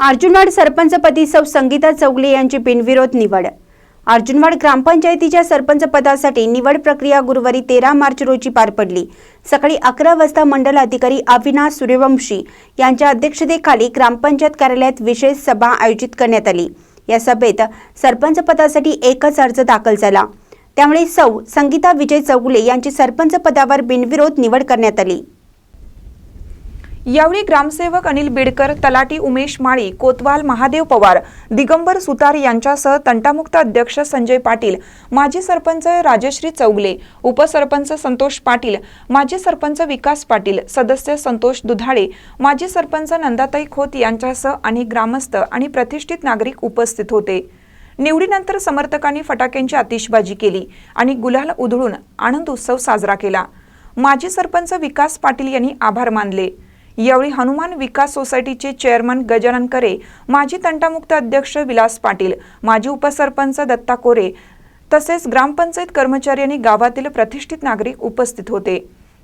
अर्जुनवाड सरपंचपदी सौ संगीता चौगले यांची बिनविरोध निवड. अर्जुनवाड ग्रामपंचायतीच्या सरपंचपदासाठी निवड प्रक्रिया गुरुवारी तेरा मार्च रोजी पार पडली. सकाळी अकरा वाजता मंडल अधिकारी अविनाश सूर्यवंशी यांच्या अध्यक्षतेखाली ग्रामपंचायत कार्यालयात विशेष सभा आयोजित करण्यात आली. या सभेत सरपंच पदासाठी एकच अर्ज दाखल झाला. त्यामुळे सौ संगीता विजय चौगुले यांची सरपंच पदावर बिनविरोध निवड करण्यात आली. यावेळी ग्रामसेवक अनिल बिडकर तलाटी उमेश माळी कोतवाल महादेव पवार दिगंबर सुतार यांच्यासह तंटामुक्त अध्यक्ष संजय पाटील माजी सरपंच राजश्री चौगले उपसरपंच संतोष पाटील माजी सरपंच विकास पाटील सदस्य संतोष दुधाळे माजी सरपंच नंदाताई खोत यांच्यासह अनेक ग्रामस्थ आणि प्रतिष्ठित नागरिक उपस्थित होते. निवडीनंतर समर्थकांनी फटाक्यांची आतिषबाजी केली आणि गुलाल उधळून आनंद उत्सव साजरा केला. माजी सरपंच विकास पाटील यांनी आभार मानले. यावेळी हनुमान विकास सोसायटीचे चेअरमन गजानन करे माजी तंटामुक्त अध्यक्ष विलास पाटील माजी उपसरपंच दत्ता कोरे तसेच ग्रामपंचायत कर्मचारी आणि गावातील प्रतिष्ठित नागरिक उपस्थित होते.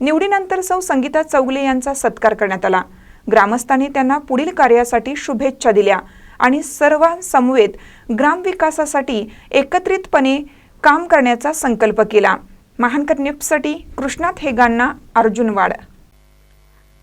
निवडीनंतर सौ संगीता चौगले यांचा सत्कार करण्यात आला. ग्रामस्थांनी त्यांना पुढील कार्यासाठी शुभेच्छा दिल्या आणि सर्वांसमवेत ग्रामविकासासाठी एकत्रितपणे काम करण्याचा संकल्प केला. महानकर न्यूजसाठी कृष्णात हेगांना अर्जुनवाड